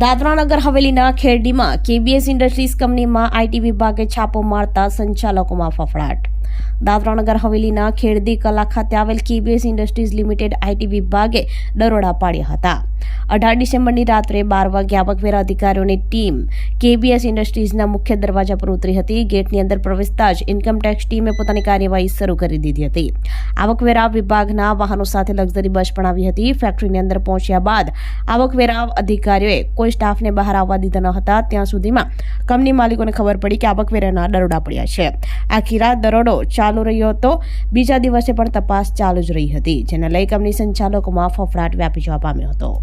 દાદરાનગર હવેલીના ખેરડીમાં KBS industries કંપનીમાં આઈટી વિભાગે છાપો મારતા સંચાલકોમાં ફફડાટ. દાદરાનગર હવેલીના ખેડદી કલા ખાતે આવેલ કેબીએસ ઇન્ડસ્ટ્રીઝ લિમિટેડ આઈટી વિભાગે દરોડા પાડ્યા હતા. અઢાર ડિસેમ્બરની રાત્રે બાર વાગે આવકવેરા અધિકારીઓની ટીમ કેબીએસ ઇન્ડસ્ટ્રીઝના મુખ્ય દરવાજા પર ઉતરી હતી. ગેટની અંદર પ્રવેશતા જ ઇન્કમટેક્સ ટીમે પોતાની કાર્યવાહી શરૂ કરી દીધી હતી. આવકવેરા વિભાગના વાહનો સાથે લક્ઝરી બસ પણ આવી હતી. ફેક્ટરીની અંદર પહોંચ્યા બાદ આવકવેરા અધિકારીઓએ કોઈ સ્ટાફને બહાર આવવા દીધા ન હતા. ત્યાં સુધીમાં કંપની માલિકોને ખબર પડી કે આવકવેરાના દરોડા પડ્યા છે. આખી રાત દરોડો ચાલુ રહ્યો હતો. બીજા દિવસે પણ તપાસ ચાલુ જ રહી હતી, જેને લઈ કંપની સંચાલકોમાં ફફડાટ વ્યાપી જવા પામ્યો હતો.